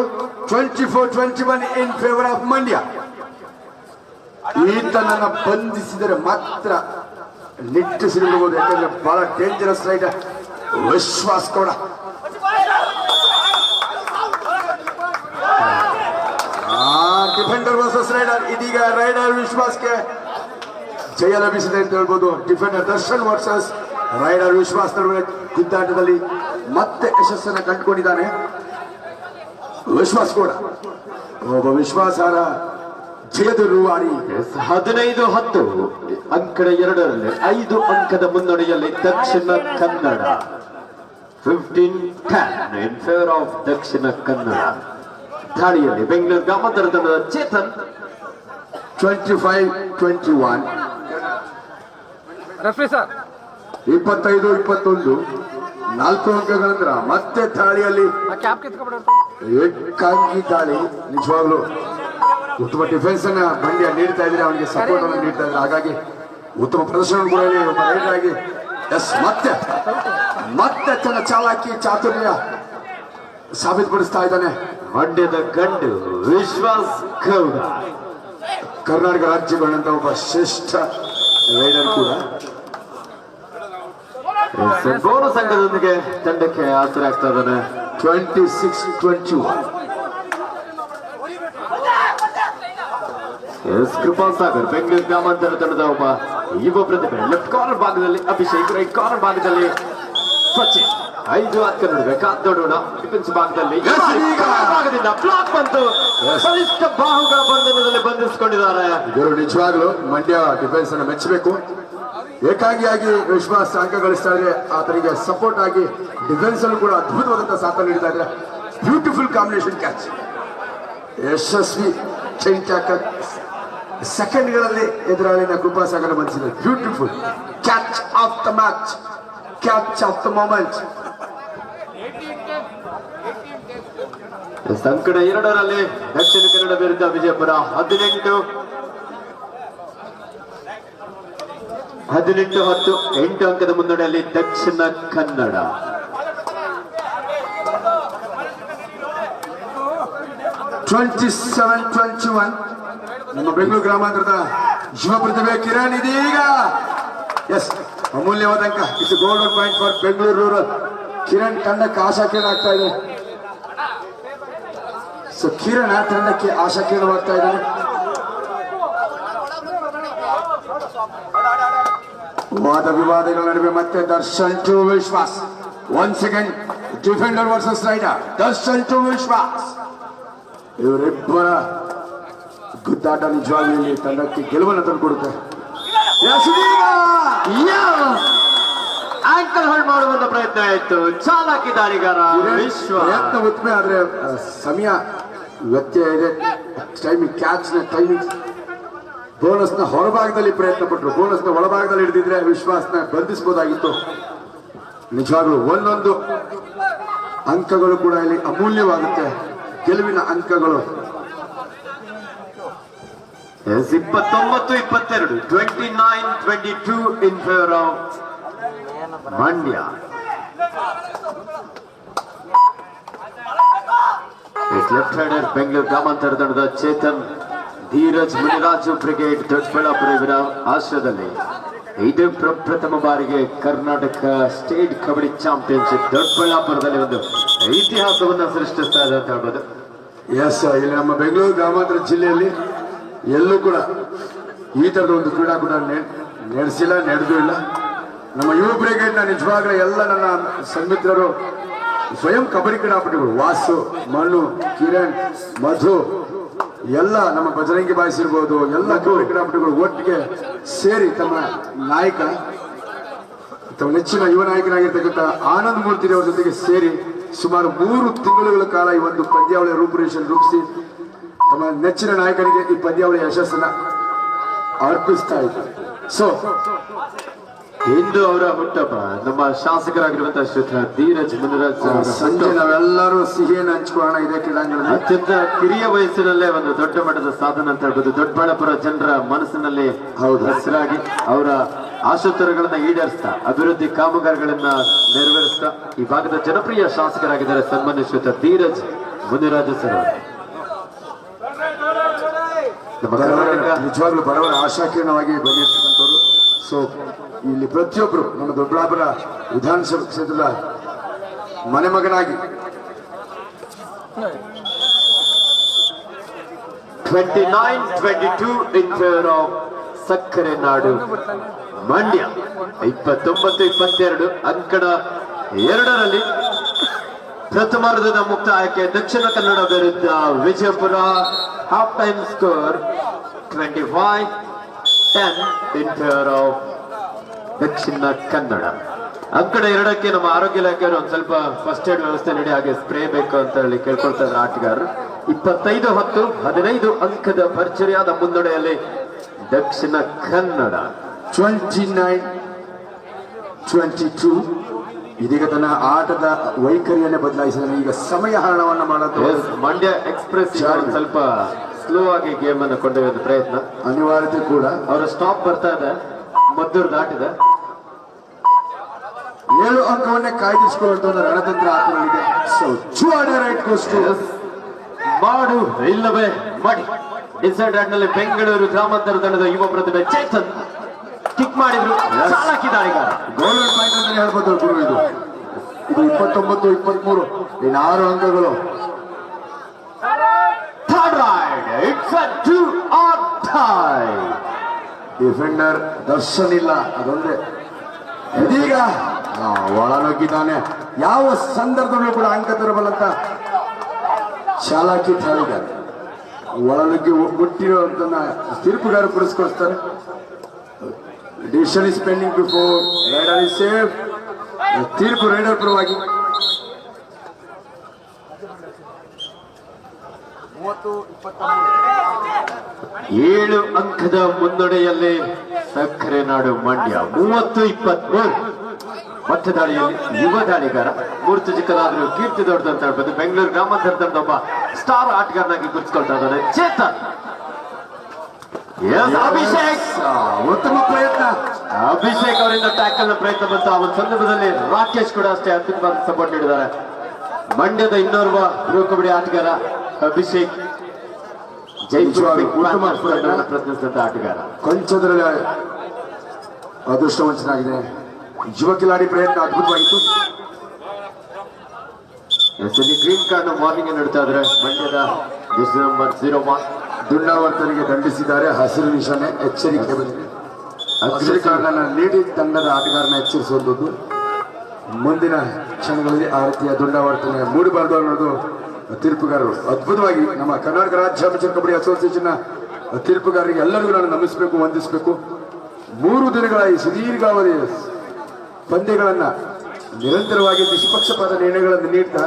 twenty four twenty one in favour of Mandya. ಈತನನ್ನು ಬಂಧಿಸಿದರೆ ಮಾತ್ರ ನಿಟ್ಟಿಸಿರಬಹುದು ಯಾಕಂದ್ರೆ ಬಹಳ ಡೇಂಜರಸ್ ರೈಡ್ ವಿಶ್ವಾಸ ಕೂಡ. ಡಿಫೆಂಡರ್ ವರ್ಸಸ್ ರೈಡರ್ ಇದೀಗ ರೈಡರ್ ವಿಶ್ವಾಸ್ಗೆ ಜಯ ಲಭಿಸಿದೆ ಅಂತ ಹೇಳ್ಬೋದು. Defender Darshan versus raider Vishwas ನಡುವೆ ಗುದ್ದಾಟದಲ್ಲಿ ಮತ್ತೆ ಯಶಸ್ಸನ್ನು ಕಂಡುಕೊಂಡಿದ್ದಾನೆ. ವಿಶ್ವಾಸ್ ಕೂಡ. ಒಬ್ಬ ವಿಶ್ವಾಸಾರ ಜಯದುರುವಾರಿ ಹದಿನೈದು ಹತ್ತು, ಅಂಕಣ ಎರಡರಲ್ಲಿ ಐದು ಅಂಕದ ಮುನ್ನಡೆಯಲ್ಲಿ Dakshina Kannada. Fifteen ten in favour of Dakshina Kannada. ದಾಳಿಯಲ್ಲಿ ಬೆಂಗಳೂರು ಗ್ರಾಮಾಂತರ ತಂಡದ Chetan twenty five twenty one ಇಪ್ಪತ್ತೈದು ಇಪ್ಪತ್ತೊಂದು. ನಾಲ್ಕು ಅಂಕಗಳಂದ್ರ ಮತ್ತೆ ದಾಳಿಯಲ್ಲಿ ಏಕಾಂಗಿ ದಾಳಿ ನಿಜವಾಗ್ಲು. ಉತ್ತಮ ಡಿಫೆನ್ಸ್ ಅನ್ನ ಮಂಡ್ಯ ನೀಡ್ತಾ ಇದ್ರೆ ಅವನಿಗೆ ಸಪೋರ್ಟ್ ಅನ್ನು ನೀಡ್ತಾ ಇದ್ರೆ ಹಾಗಾಗಿ ಉತ್ತಮ ಪ್ರದರ್ಶನ ಕೂಡ ಆಗಿ ಎಸ್ ಮತ್ತೆ ಮತ್ತೆ ತನ್ನ ಚಾಲಾಕಿ ಚಾತುರ್ಯ ಸಾಬೀತುಪಡಿಸ್ತಾ ಇದ್ದಾನೆ. ಮಂಡ್ಯದ ಗಂಡು ವಿಶ್ವಾಸ್ ಗೌಡ. ಕರ್ನಾಟಕ ರಾಜ್ಯಗೊಂಡಂತ ಒಬ್ಬ ಶ್ರೇಷ್ಠ ರೈಡರ್ ಕೂಡ. ಸಂಘದೊಂದಿಗೆ ತಂಡಕ್ಕೆ ಆಸರೆ ಆಗ್ತಾ ಇದ್ದಾನೆ. Twenty six twenty one yes Krupa Sagar Bengaluru ಗ್ರಾಮಾಂತರ ತಂಡದ ಒಬ್ಬ ಯುವ ಪ್ರತಿಭೆ. ಲೆಫ್ಟ್ ಕಾರ್ನರ್ ಭಾಗದಲ್ಲಿ ಅಭಿಷೇಕ್ ರೈಟ್ ಕಾರ್ನರ್ ಭಾಗದಲ್ಲಿ ಸಚಿನ್ ಐದು ಹತ್ತು ನೋಡ್ಬೇಕು ಕಾದ್ ನೋಡೋಣ ಡಿಫೆನ್ಸ್ ಭಾಗದಲ್ಲಿ ಭಾಗದಿಂದ ಬ್ಲಾಕ್ ಬಂತು. ಬಲಿಷ್ಠ ಬಾಹುಗಳ ಬಂಧನದಲ್ಲಿ ಬಂಧಿಸಿಕೊಂಡಿದ್ದಾರೆ. ಇವರು ನಿಜವಾಗ್ಲು ಮಂಡ್ಯ ಡಿಫೆನ್ಸ್ ಅನ್ನು ಮೆಚ್ಚಬೇಕು. ಏಕಾಂಗಿಯಾಗಿ ವಿಶ್ವಾಸ ಅಂಕ ಗಳಿಸ್ತಾ ಇದ್ರೆ ಆತನಿಗೆ ಸಪೋರ್ಟ್ ಆಗಿ ಡಿಫೆನ್ಸ್ ಅಲ್ಲೂ ಕೂಡ ಅದ್ಭುತವಾದಂತಹ ಸಾಥ ನೀಡ್ತಾ ಇದ್ರೆ ಬ್ಯೂಟಿಫುಲ್ ಕಾಂಬಿನೇಷನ್ ಕ್ಯಾಚ್ ಯಶಸ್ವಿ ಚೈನ್ ಸೆಕೆಂಡ್ ಸೆಕೆಂಡ್ಗಳಲ್ಲಿ ಎದುರಾಳಿನ ಕೃಪಾಸಾಗರ ಬಂದಿದೆ beautiful catch of the match catch of the moment ಸಂಕಟ ಎರಡರಲ್ಲಿ ದಕ್ಷಿಣ ಕನ್ನಡ ವಿರುದ್ಧ ವಿಜಯಪುರ ಹದಿನೆಂಟು. ಹದಿನೆಂಟು ಹತ್ತು ಎಂಟು ಅಂಕದ ಮುನ್ನಡೆಯಲ್ಲಿ Dakshina Kannada. Twenty seven twenty one ನಮ್ಮ ಬೆಂಗಳೂರು ಗ್ರಾಮಾಂತರದ ಯುವ ಪ್ರತಿಭೆ ಕಿರಣ್ ಇದೀಗ ಎಸ್ ಅಮೂಲ್ಯವಾದ ಅಂಕ it's golden point for Bengaluru rural Kiran, ತಂಡಕ್ಕೆ ಆಶಾ ಕಿರಣ ಆಗ್ತಾ ಇದೆ. ಸೊ ಕಿರಣ ತಂಡಕ್ಕೆ ಆಶಾ ಕಿರಣವಾಗ್ತಾ ಇದ್ದಾನೆ ವಾದ ವಿವಾದಗಳ ನಡುವೆ ಮತ್ತೆ Darshan to Vishwas. One second defender versus raider Darshan to Vishwas. ಇವರಿಬ್ಬರ ಗುದ್ದಾಟ ನಿಜವಾಗ್ಲೂ ತಂಡಕ್ಕೆ ಗೆಲುವನ್ನು ತಂದುಕೊಡುತ್ತೆ! ಆಂಕಲ್ ಹೋಲ್ಡ್ ಮಾಡುವಂತ ಪ್ರಯತ್ನ ಆಯ್ತು. ಚಾಲಕಿ ದಾಳಿಗಾರ ವಿಶ್ವ ಪ್ರಯತ್ನ ಉತ್ತಮ ಆದ್ರೆ ಸಮಯ ವ್ಯತ್ಯಯ ಇದೆ. ಟೈಮಿಂಗ್ ಕ್ಯಾಚ್ನ ಟೈಮಿಂಗ್ ಬೋನಸ್ನ ಹೊರಭಾಗದಲ್ಲಿ ಪ್ರಯತ್ನ ಪಟ್ಟರು ಬೋನಸ್ನ ಒಳಭಾಗದಲ್ಲಿ ಹಿಡಿದಿದ್ರೆ ವಿಶ್ವಾಸನ ಬಂಧಿಸಬಹುದಾಗಿತ್ತು. ನಿಜವಾಗ್ಲೂ ಒಂದೊಂದು ಅಂಕಗಳು ಕೂಡ ಇಲ್ಲಿ ಅಮೂಲ್ಯವಾಗುತ್ತೆ. ಗೆಲುವಿನ ಅಂಕಗಳು. ಇಪ್ಪತ್ತೊಂಬತ್ತು, ಇಪ್ಪತ್ತೆರಡು. Twenty nine twenty two in favour of Mandya left hander Bengaluru ಗ್ರಾಮಾಂತರ ತಂಡದ ಚೇತನ್ ಧೀರಜ್ ಮುನಿರಾಜು ಬ್ರಿಗೇಡ್ ದೊಡ್ಡಬಳ್ಳಾಪುರ ಇವರ ಆಶ್ರಯದಲ್ಲಿ ಇದು ಪ್ರಪ್ರಥಮ ಬಾರಿಗೆ ಕರ್ನಾಟಕ ಸ್ಟೇಟ್ ಕಬಡ್ಡಿ ಚಾಂಪಿಯನ್ಶಿಪ್ ದೊಡ್ಡಬಳ್ಳಾಪುರದಲ್ಲಿ ಒಂದು ಇತಿಹಾಸವನ್ನು ಸೃಷ್ಟಿಸ್ತಾ ಇದೆ ಅಂತ ಹೇಳ್ಬೋದು. ಎಸ್ ಇಲ್ಲಿ ನಮ್ಮ ಬೆಂಗಳೂರು ಗ್ರಾಮಾಂತರ ಜಿಲ್ಲೆಯಲ್ಲಿ ಎಲ್ಲೂ ಕೂಡ ಈ ಥರದ ಒಂದು ಕ್ರೀಡಾಕೂಟ ನಡೆಸಿಲ್ಲ, ನಡೆದೂ ಇಲ್ಲ. ನಮ್ಮ ಯುವ ಬ್ರಿಗೇಡ್ನ ನಿಜವಾಗ್ಲೂ ಎಲ್ಲ ನನ್ನ ಸನ್ಮಿತ್ರರು ಸ್ವಯಂ ಕಬಡ್ಡಿ ಕ್ರೀಡಾಪಟುಗಳು ವಾಸು ಮಣ್ಣು ಕಿರಣ್ ಮಧು ಎಲ್ಲ ನಮ್ಮ ಬಜರಂಗಿ ಬಾಯಿಸಿರ್ಬೋದು ಎಲ್ಲ ಕಬಡ್ಡಿ ಕ್ರೀಡಾಪಟುಗಳು ಒಟ್ಟಿಗೆ ಸೇರಿ ತಮ್ಮ ನಾಯಕ ತಮ್ಮ ನೆಚ್ಚಿನ ಯುವ ನಾಯಕನಾಗಿರ್ತಕ್ಕಂಥ ಆನಂದ್ ಮೂರ್ತಿ ಅವರ ಜೊತೆಗೆ ಸೇರಿ ಸುಮಾರು ಮೂರು ತಿಂಗಳುಗಳ ಕಾಲ ಈ ಒಂದು ಪಂದ್ಯಾವಳಿಯ ರೂಪುರೇಷನ್ ರೂಪಿಸಿ ತಮ್ಮ ನೆಚ್ಚಿನ ನಾಯಕನಿಗೆ ಈ ಪಂದ್ಯಾವಳಿಯ ಯಶಸ್ಸನ್ನ ಅರ್ಪಿಸ್ತಾ ಇದ್ದಾರೆ. ಸೊ ಇಂದು ಅವರ ಹುಟ್ಟಪ್ಪ ನಮ್ಮ ಶಾಸಕರಾಗಿರುವಂತಹ ಶ್ರೀ ಧೀರಜ್ ಮುನಿರಾಜ್ ಸಂಜೆ ನಾವೆಲ್ಲರೂ ಸಿಹಿಯನ್ನು ಹಂಚಿಕೊಳ್ಳೋಣ ಇದೇ ಕ್ರೀಡಾಂಗಣ ಅತ್ಯಂತ ಕಿರಿಯ ವಯಸ್ಸಿನಲ್ಲೇ ಒಂದು ದೊಡ್ಡ ಮಟ್ಟದ ಸಾಧನ ಅಂತ ಹೇಳ್ಬೋದು. ದೊಡ್ಡಬಳ್ಳಾಪುರ ಜನರ ಮನಸ್ಸಿನಲ್ಲಿ ಹೌದು. ಹೆಸರಾಗಿ ಅವರ ಆಶೋತ್ತರಗಳನ್ನ ಈಡೇರಿಸ್ತಾ ಅಭಿವೃದ್ಧಿ ಕಾಮಗಾರಿಗಳನ್ನ ನೆರವೇರಿಸ್ತಾ ಈ ಭಾಗದ ಜನಪ್ರಿಯ ಶಾಸಕರಾಗಿದ್ದಾರೆ ಸನ್ಮಾನ್ಯ ಶ್ರೀತ ಧೀರಜ್ ಮುನಿರಾಜ ಸರ್ ನಿಜವಾಗ್ಲೂ ಬಡವರ ಆಶಾಕಿರಣವಾಗಿ ಬಂದಿರ್ತಕ್ಕಂಥವ್ರು. ಸೊ ಇಲ್ಲಿ ಪ್ರತಿಯೊಬ್ಬರು ನಮ್ಮ ದೊಡ್ಡಬಳ್ಳಾಪುರ ವಿಧಾನಸಭಾ ಕ್ಷೇತ್ರದ ಮನೆ ಮಗನಾಗಿ twenty nine twenty two in favour of ಸಕ್ಕರೆ ನಾಡು ಮಂಡ್ಯ. ಇಪ್ಪತ್ತೊಂಬತ್ತು, ಇಪ್ಪತ್ತೆರಡು ಅಂಕಣ ಎರಡರಲ್ಲಿ ಪ್ರಥಮಾರ್ಧದ ಮುಕ್ತ ಆಯ್ಕೆ ದಕ್ಷಿಣ ಕನ್ನಡ ವಿರುದ್ಧ Vijayapura half time score twenty five ten in favour of Dakshina Kannada. ಅಂಕಣ ಎರಡಕ್ಕೆ ನಮ್ಮ ಆರೋಗ್ಯ ಇಲಾಖೆಯವರು ಒಂದ್ ಸ್ವಲ್ಪ ಫಸ್ಟ್ ಏಡ್ ವ್ಯವಸ್ಥೆ ನೀಡಿ ಹಾಗೆ ಸ್ಪ್ರೇ ಬೇಕು ಅಂತ ಹೇಳಿ ಕೇಳ್ಕೊಳ್ತಾ ಇದ್ದಾರೆ ಆಟಗಾರರು ಇಪ್ಪತ್ತೈದು ಹತ್ತು ಹದಿನೈದು ಅಂಕದ ಭರ್ಜರಿಯಾದ ಮುನ್ನಡೆಯಲ್ಲಿ Dakshina Kannada. Twenty nine twenty two. ಇದೀಗ ತನ್ನ ಆಟದ ವೈಖರಿಯನ್ನೇ ಬದಲಾಯಿಸಿದ ಈಗ ಸಮಯ ಹರಣವನ್ನು ಮಾಡೋದು ಮಂಡ್ಯ ಎಕ್ಸ್ಪ್ರೆಸ್ ಸ್ವಲ್ಪ ಸ್ಲೋ ಆಗಿ ಗೇಮ್ ಅನ್ನು ಕೊಂಡೊಯ್ಯೋದು ಪ್ರಯತ್ನ. ಅನಿವಾರ್ಯತೆ ಕೂಡ. ಅವರ ಸ್ಟಾಪ್ ಬರ್ತಾ ಇದೆ. ಮದ್ದೂರು ದಾಟಿದೆ. ಏಳು ಅಂಕವನ್ನೇ ಕಾಯ್ದಿರಿಸಿಕೊಳ್ಳುವಂತ ಒಂದು ರಣತಂತ್ರ ಆಟದಲ್ಲಿದೆ ಸೊ ಟೂ ರೈಟ್ ಕೋಸ್ಟ್. ಮಾಡು ಇಲ್ಲವೇ ಮಾಡಿ. ಡಿಸೈಡ್ನಲ್ಲಿ ಬೆಂಗಳೂರು ಗ್ರಾಮಾಂತರ ತಂಡದ ಯುವ ಪ್ರತಿಭೆ ಚೇತನ್. ಕಿಕ್ ಮಾಡಿದ್ರು. ಹಾಕಿದ ಈಗ. ಗೋಲ್ಡನ್ ಪಾಯಿಂಟ್ ಅಂತ ಹೇಳ್ಬೋದು ಗುರು ಇದು. ಇದು ಇಪ್ಪತ್ತೊಂಬತ್ತು ಇಪ್ಪತ್ಮೂರು. ಇನ್ನು ಆರು ಅಂಕಗಳು. Third raid it's a do or die defender Darshan ಇಲ್ಲ ಅದೊಂದೇ. ಇದೀಗ? ಒಳನುಗ್ಗಿದ್ದಾನೆ ಯಾವ ಸಂದರ್ಭದಲ್ಲೂ ಕೂಡ ಅಂಕ ತರಬಲ್ಲಂತ ಚಾಲಾಕಿ ಠಾಳಿಗಾರ ಒಳನುಗ್ಗಿ ಮುಟ್ಟಿರುವಂತ ತೀರ್ಪುಗಾರ ಪುರಸ್ಕರಿಸ್ತಾರೆ. Decision is pending before raider is safe ತೀರ್ಪು ರೈಡರ್ ಪರವಾಗಿ ಮೂವತ್ತು ಇಪ್ಪತ್ತ ಏಳು ಅಂಕದ ಮುನ್ನಡೆಯಲ್ಲಿ ಸಕ್ಕರೆ ನಾಡು ಮಂಡ್ಯ ಮೂವತ್ತು ಇಪ್ಪತ್ಮೂರು. ಮತ್ತೆ ದಾಳಿಯಲ್ಲಿ ಯುವ ದಾಳಿಗಾರ ಮೂರ್ತಿ ಚಿಕ್ಕದಾದ್ರೂ ಕೀರ್ತಿ ದೊಡ್ಡದಂತ ಹೇಳ್ಬೋದು. ಬೆಂಗಳೂರು ಗ್ರಾಮಾಂತರದ ಒಬ್ಬ ಸ್ಟಾರ್ ಆಟಗಾರನಾಗಿ ಗುರುತಿಸ್ಕೊಳ್ತಾ ಇದ್ದಾರೆ ಚೇತನ್. ಅಭಿಷೇಕ್ ಆ, ಉತ್ತಮ ಪ್ರಯತ್ನ. ಅಭಿಷೇಕ್ ಅವರಿಂದ ಟ್ಯಾಕಲ್ನ ಪ್ರಯತ್ನ ಬಂತು. ಆ ಒಂದು ಸಂದರ್ಭದಲ್ಲಿ ರಾಕೇಶ್ ಕೂಡ ಅಷ್ಟೇ ಅದ್ಭುತವಾದ ಸಪೋರ್ಟ್ ನೀಡಿದ್ದಾರೆ. ಮಂಡ್ಯದ ಇನ್ನೋರ್ವ ಯುವ ಕಬಡ್ಡಿ ಆಟಗಾರ ಅಭಿಷೇಕ್ ಜೈಸ್ವಾಮಿ ಉತ್ತಮ. ಪ್ರತಿನಿಧಿಸಿದಂತ ಆಟಗಾರ. ಕೊಂಚದರಲ್ಲಿ ಅದೃಷ್ಟವಂಚನಾಗಿದೆ ಯುವ ಕಿಲಾಡಿ ಪ್ರಯತ್ನ ಅದ್ಭುತವಾಗಿತ್ತು. ಇಲ್ಲಿ ಗ್ರೀನ್ ಕಾರ್ಡ್ ಮಾರ್ನಿಂಗ್ ನೀಡ್ತಾ ಇದ್ದಾರೆ? ಮಂಡ್ಯದ ಡಿಸ್ ನಂಬರ್ ಜೀರೋ ಒನ್ ದುಂಡಾವರ್ತನಿಗೆ ದಂಡಿಸಿದ್ದಾರೆ ಹಸಿರು ನಿಶಾನೆ ಎಚ್ಚರಿಕೆ ಬಂದಿದೆ. ಹಸಿರು ಕಾರ್ಡನ್ನ ನೀಡಿ ತಂಡದ ಆಟಗಾರನ ಎಚ್ಚರಿಸುವಂಥದ್ದು ಮುಂದಿನ ಕ್ಷಣಗಳಲ್ಲಿ ಆ ರೀತಿಯ ದುಂಡಾವರ್ತನೆ ಮೂಡಬಾರದು ಅನ್ನೋದು ತೀರ್ಪುಗಾರರು. ಅದ್ಭುತವಾಗಿ ನಮ್ಮ ಕರ್ನಾಟಕ ರಾಜ್ಯ ಅಮೇಚರ್ ಕಬಡ್ಡಿ ಅಸೋಸಿಯೇಷನ್ ತೀರ್ಪುಗಾರರಿಗೆ ಎಲ್ಲರಿಗೂ ನಾನು ನಮಿಸಬೇಕು, ವಂದಿಸಬೇಕು. ಮೂರು ದಿನಗಳ ಈ ಸುದೀರ್ಘಾವಧಿ ಪಂದ್ಯಗಳನ್ನು ನಿರಂತರವಾಗಿ ನಿಷ್ಪಕ್ಷಪಾತ ನಿರ್ಣಯಗಳನ್ನು ನೀಡ್ತಾ